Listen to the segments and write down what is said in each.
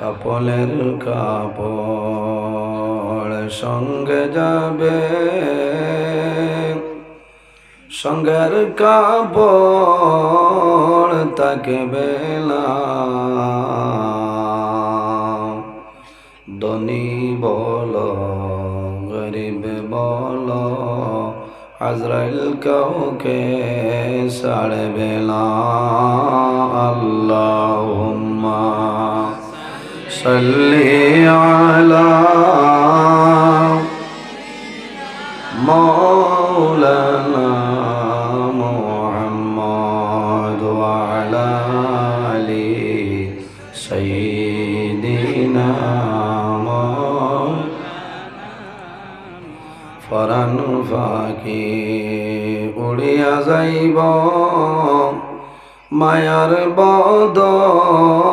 কাপলের কাপড় সঙ্গে যাবে। সঙ্গের কাপড় তাকে বেলা ধনী বল, গরিব বল, আজরাইল কাউকে ছাড়বে না। সাল্লি আলা مولانا محمد وعلى آل سيدنا ফরান ফাঁকি উড়িয়া যাইব মায়ার বদন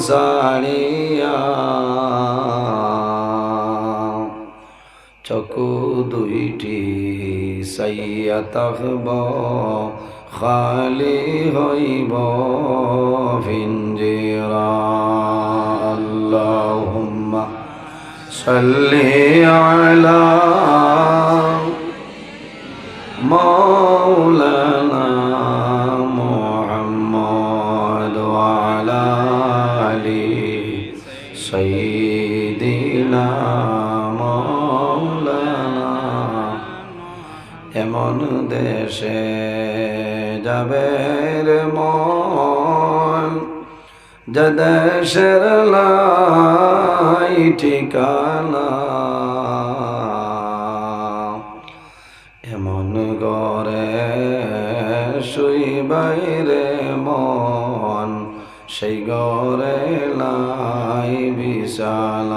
সারিয়া চকু দুইটি সাইয়া তাহব খালি হইব ফিঞ্জিরা আল্লাহুম্মা সাল্লি আলা মাওলানা সৈদিনা মৌলানা। এমন দেশে যাবে মন যদেশের লাই ঠিকানা। এমন গরে শুই বাইরে সেই গরে লাই বিশাল